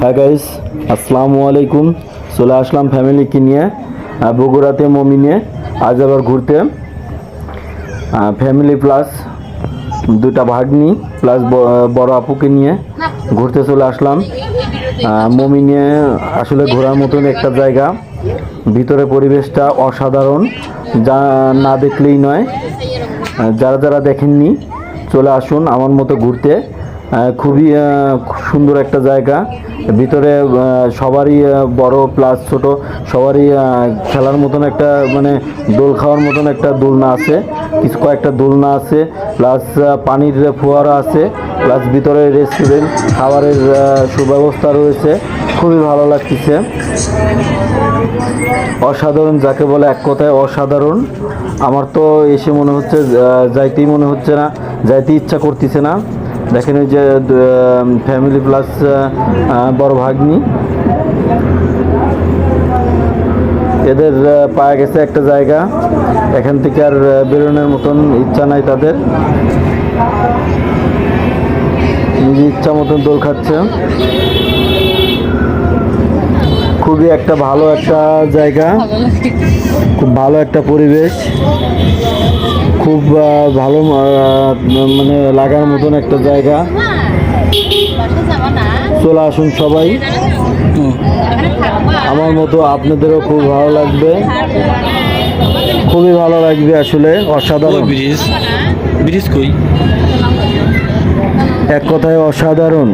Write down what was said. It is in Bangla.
হ্যাঁ গাইস আসসালামু আলাইকুম। চলে আসলাম ফ্যামিলিকে নিয়ে বগুড়াতে মমি নিয়ে, আজ আবার ঘুরতে। ফ্যামিলি প্লাস দুটা ভাগ্নি প্লাস বড় আপুকে নিয়ে ঘুরতে চলে আসলাম। মমি নিয়ে আসলে ঘোরার মতন একটা জায়গা। ভিতরে পরিবেশটা অসাধারণ, যা না দেখলেই নয়। যারা যারা দেখেননি, চলে আসুন আমার মতো ঘুরতে। খুবই সুন্দর একটা জায়গা। ভিতরে সবারই বড় প্লাস ছোট, সবারই খেলার মতন একটা মানে দোল খাওয়ার মতন একটা দোলনা আছে। কিছু কয়েকটা দোলনা আছে প্লাস পানির ফোয়ারা আছে প্লাস ভিতরে রেস্টুরেন্ট খাবারের সুব্যবস্থা রয়েছে। খুবই ভালো লাগতেছে। অসাধারণ, যাকে বলে এক কথায় অসাধারণ। আমার তো এসে মনে হচ্ছে যাইতেই মনে হচ্ছে না, যাইতে ইচ্ছা করতেছে না। দেখেন যে ফ্যামিলি প্লাস বড় ভাগ্নি। এদের পাওয়া গেছে একটা জায়গা। এখান থেকে আর বেরোনোর মতন ইচ্ছা নাই তাদের। নিজের ইচ্ছা মতন দোল খাচ্ছে। খুবই একটা ভালো একটা জায়গা। খুব ভালো একটা পরিবেশ। খুব ভালো মানে লাগার মতন একটা জায়গা। চলে আসুন সবাই। আমার মতো আপনাদেরও খুব ভালো লাগবে। খুবই ভালো লাগবে আসলে অসাধারণ। ব্রিজ ব্রিজ কই? এক কথায় অসাধারণ।